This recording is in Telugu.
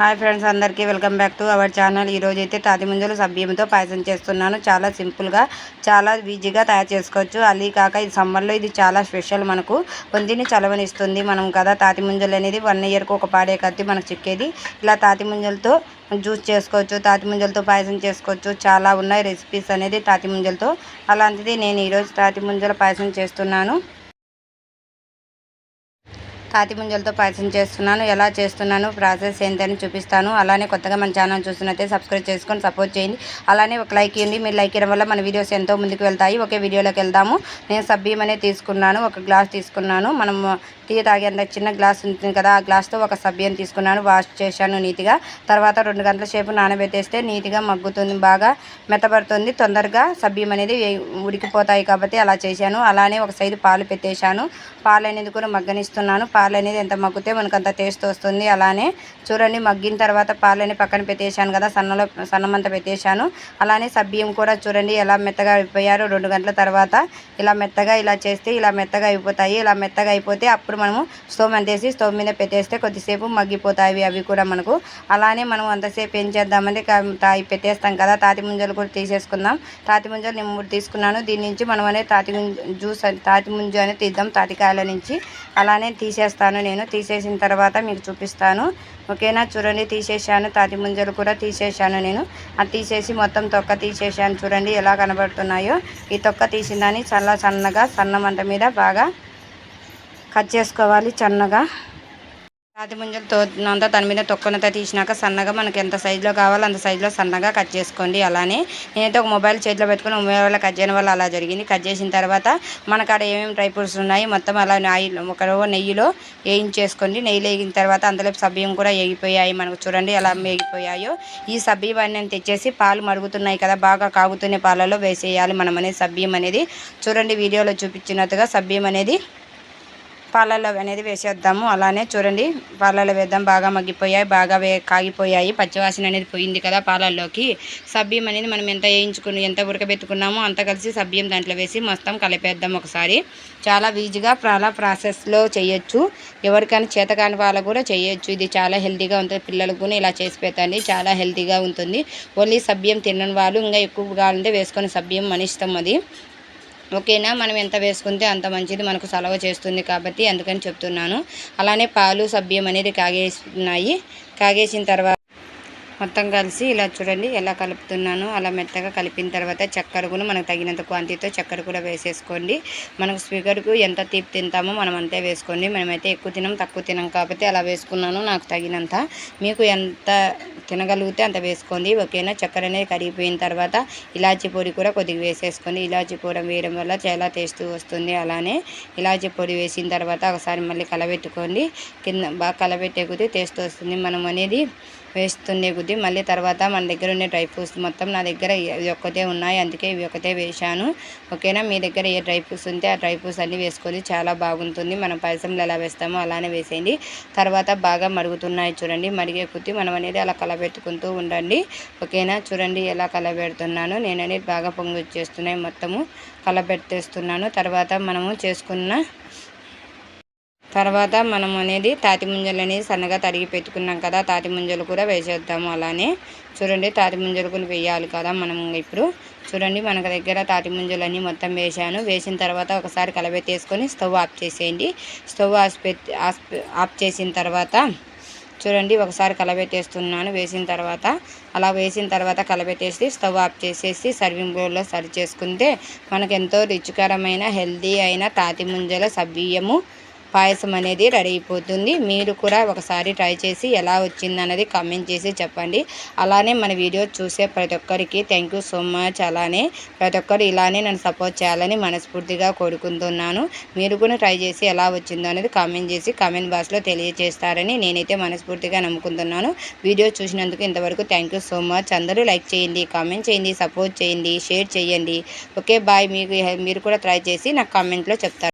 హాయ్ ఫ్రెండ్స్ అందరికీ welcome back to our channel. ఈరోజు అయితే తాతి ముంజలు సభ్యంతో పాయసం చేస్తున్నాను. చాలా సింపుల్గా చాలా ఈజీగా తయారు చేసుకోవచ్చు. అలీ కాక ఇది సమ్మర్లో ఇది చాలా స్పెషల్ మనకు. పొందిని చలవనిస్తుంది మనం కదా. తాతి ముంజలు అనేది వన్ ఇయర్కి ఒక పాడే కత్తి మనకు చిక్కేది. ఇలా తాతి ముంజలతో జ్యూస్ చేసుకోవచ్చు తాతి ముంజలతో పాయసం చేసుకోవచ్చు. చాలా ఉన్నాయి రెసిపీస్ అనేది తాతి ముంజలతో. అలాంటిది నేను ఈరోజు తాతి ముంజల పాయసం చేస్తున్నాను. తాతి ముంజలతో పాయసం చేస్తున్నాను. ఎలా చేస్తున్నాను? ప్రాసెస్ ఏంటని చూపిస్తాను. అలానే కొత్తగా మన ఛానల్ చూస్తున్నట్టే సబ్స్క్రైబ్ చేసుకొని సపోర్ట్ చేయండి. అలానే ఒక లైక్ ఇవ్వండి. మీరు లైక్ ఇవ్వడం వల్ల మన వీడియోస్ ఎంతో ముందుకు వెళ్తాయి. ఒకే వీడియోలోకి వెళ్దాము. నేను సబ్బీమనే అనేది తీసుకున్నాను. ఒక గ్లాస్ తీసుకున్నాను. మనం టీ తాగేంత చిన్న గ్లాస్ ఉంటుంది కదా ఆ గ్లాస్తో ఒక సబ్బియం తీసుకున్నాను వాష్ చేశాను నీట్గా. తర్వాత రెండు గంటల సేపు నానబెట్టేస్తే నీట్గా మగ్గుతుంది బాగా మెత్తబడుతుంది. తొందరగా సబ్బియం అనేది ఉడికిపోతాయి కాబట్టి అలా చేశాను. అలానే ఒక సైజు పాలు పెట్టేశాను. పాలు అనేది కూడా మగ్గనిస్తున్నాను. పాలు అనేది ఎంత మగ్గితే మనకు అంత టేస్ట్ వస్తుంది. అలానే చూడండి మగ్గిన తర్వాత పాలని పక్కన పెట్టేశాను కదా సన్నలో సన్నమంత పెట్టేశాను. అలానే సబ్బియం కూడా చూడండి ఎలా మెత్తగా అయిపోయారు రెండు గంటల తర్వాత. ఇలా మెత్తగా ఇలా చేస్తే ఇలా మెత్తగా అయిపోతాయి. ఇలా మెత్తగా అయిపోతే అప్పుడు మనము స్టవ్ అంటేసి స్టవ్ మీద పెట్టేస్తే కొద్దిసేపు మగ్గిపోతాయి అవి కూడా మనకు. అలానే మనం అంతసేపు ఏం చేద్దామంటే పెట్టేస్తాం కదా. తాతి ముంజలు కూడా తీసేసుకుందాం. తాతి ముంజలు నేను మూడు తీసుకున్నాను. దీని నుంచి మనం అనేది తాతి జ్యూస్ తాతి ముంజు అనేది తీద్దాం తాటికాయల నుంచి. అలానే తీసేస్తాను నేను. తీసేసిన తర్వాత మీకు చూపిస్తాను. ఓకేనా? చూడండి తీసేసాను తాటి ముంజలు కూడా తీసేసాను నేను. అది తీసేసి మొత్తం తొక్క తీసేసాను చూడండి ఎలా కనబడుతున్నాయో. ఈ తొక్క తీసిందని చల్ల సన్నగా సన్న మంట మీద బాగా కట్ చేసుకోవాలి సన్నగా రాతి ముంజలతో అంతా దాని మీద తొక్కనంతా తీసినాక సన్నగా మనకి ఎంత సైజులో కావాలో అంత సైజులో సన్నగా కట్ చేసుకోండి అలానే. నేనైతే ఒక మొబైల్ చేతిలో పెట్టుకుని మొబైల్ కట్ చేయడం వల్ల అలా జరిగింది. కట్ చేసిన తర్వాత మనకు ఏమేమి డ్రై ఫ్రూట్స్ ఉన్నాయి మొత్తం అలా ఆయిల్ ఒక నెయ్యిలో వేయించేసుకోండి. నెయ్యి వేగిన తర్వాత అందులో సబ్బీయం కూడా వేగిపోయాయి మనకు చూడండి ఎలా వేగిపోయాయో. ఈ సబ్బియం నేను తెచ్చేసి పాలు మరుగుతున్నాయి కదా బాగా కాగుతున్న పాలలో వేసేయాలి మనం అనేది సబ్బీయం అనేది. చూడండి వీడియోలో చూపించినట్టుగా సబ్బీయం అనేది పాలల్లో అనేది వేసేద్దాము. అలానే చూడండి పాలల్లో వేద్దాం. బాగా మగ్గిపోయాయి బాగా వే కాగిపోయాయి. పచ్చివాసన అనేది పోయింది కదా పాలల్లోకి. సబ్బియం అనేది మనం ఎంత వేయించుకుని ఎంత ఉడకబెట్టుకున్నామో అంత కలిసి సబ్బియం దాంట్లో వేసి మొత్తం కలిపేద్దాం ఒకసారి. చాలా ఈజీగా చాలా ప్రాసెస్లో చేయొచ్చు. ఎవరికైనా చేతకాని వాళ్ళకు కూడా చేయొచ్చు. ఇది చాలా హెల్తీగా ఉంటుంది. పిల్లలకు కూడా ఇలా చేసి పెట్టండి. చాలా హెల్తీగా ఉంటుంది. ఓన్లీ సబ్బియం తినని వాళ్ళు ఇంకా ఎక్కువ కావాలంటే వేసుకొని సబ్బియం మన ఇష్టం అది. ఓకేనా? మనం ఎంత వేసుకుంటే అంత మంచిది మనకు సలవ చేస్తుంది కాబట్టి అందుకని చెప్తున్నాను. అలానే పాలు సభ్యం అనేది కాగేస్తున్నాయి కాగేసిన తర్వాత మొత్తం కలిసి ఇలా చూడండి ఎలా కలుపుతున్నాను. అలా మెత్తగా కలిపిన తర్వాత చక్కెర కూడా మనకు తగినంత క్వాంటిటీతో చక్కెర కూడా వేసేసుకోండి. మనకు స్పీకర్కు ఎంత తీపి తింటామో మనం అంతే వేసుకోండి. మనమైతే ఎక్కువ తినం తక్కువ తినం కాబట్టి అలా వేసుకున్నాను నాకు తగినంత. మీకు ఎంత తినగలిగితే అంత వేసుకోండి. ఓకేనా చక్కెర అనేది కరిగిపోయిన తర్వాత ఇలాచీ పొడి కూడా కొద్దిగా వేసేసుకోండి. ఇలాచీ పొడి వేయడం వల్ల చాలా టేస్ట్ వస్తుంది. అలానే ఇలాచీ పొడి వేసిన తర్వాత ఒకసారి మళ్ళీ కలబెట్టుకోండి. కింద బాగా కలబెట్టే టేస్ట్ వస్తుంది. మనం అనేది వేస్తుండే కొద్దీ మళ్ళీ తర్వాత మన దగ్గర ఉండే డ్రై ఫ్రూట్స్ మొత్తం నా దగ్గర ఇవి ఒక్కటే ఉన్నాయి. అందుకే ఇవి ఒకటే వేశాను. ఓకేనా? మీ దగ్గర ఏ డ్రై ఫ్రూట్స్ ఉంటే ఆ డ్రై ఫ్రూట్స్ అన్నీ వేసుకొని చాలా బాగుంటుంది. మనం పరిశ్రమలు ఎలా వేస్తామో అలానే వేసేయండి. తర్వాత బాగా మరుగుతున్నాయి చూడండి. మరిగే కొద్దీ మనం అనేది అలా కలబెట్టుకుంటూ ఉండండి. ఓకేనా? చూడండి ఎలా కలబెడుతున్నాను. నేను అనేది బాగా పొంగి వచ్చేస్తున్నాయి మొత్తము. కలబెట్టేస్తున్నాను. తర్వాత మనము చేసుకున్న తర్వాత మనం అనేది తాతి ముంజలు అనేది సన్నగా తరిగి పెట్టుకున్నాం కదా తాతి ముంజలు కూడా వేసేద్దాము అలానే. చూడండి తాతి ముంజలు కూడా వేయాలి కదా మనం ఇప్పుడు. చూడండి మనకు దగ్గర తాటి ముంజలన్నీ మొత్తం వేసాను వేసిన తర్వాత ఒకసారి కలబెట్టేసుకొని స్టవ్ ఆఫ్ చేసేయండి. స్టవ్ ఆఫ్ ఆఫ్ చేసిన తర్వాత చూడండి ఒకసారి కలబెట్టేస్తున్నాను. వేసిన తర్వాత అలా వేసిన తర్వాత కలబెట్టేసి స్టవ్ ఆఫ్ చేసేసి సర్వింగ్ బౌల్లో సర్వ్ చేసుకుంటే మనకు ఎంతో రుచికరమైన హెల్దీ అయిన తాతి ముంజల సబ్బియ్యము పాయసం అనేది రెడీ అయిపోతుంది. మీరు కూడా ఒకసారి ట్రై చేసి ఎలా వచ్చింది అన్నది కామెంట్ చేసి చెప్పండి. అలానే మన వీడియో చూసే ప్రతి ఒక్కరికి థ్యాంక్ యూ సో మచ్ అలానే ప్రతి ఒక్కరు ఇలానే నన్ను సపోర్ట్ చేయాలని మనస్ఫూర్తిగా కోరుకుంటున్నాను. మీరు కూడా ట్రై చేసి ఎలా వచ్చిందో అనేది కామెంట్ చేసి కామెంట్ బాక్స్లో తెలియజేస్తారని నేనైతే మనస్ఫూర్తిగా నమ్ముకుంటున్నాను. వీడియో చూసినందుకు ఇంతవరకు థ్యాంక్ యూ సో మచ్ అందరూ లైక్ చేయండి కామెంట్ చేయండి సపోర్ట్ చేయండి షేర్ చేయండి. ఓకే బాయ్ మీకు మీరు కూడా ట్రై చేసి నాకు కామెంట్లో చెప్తారు.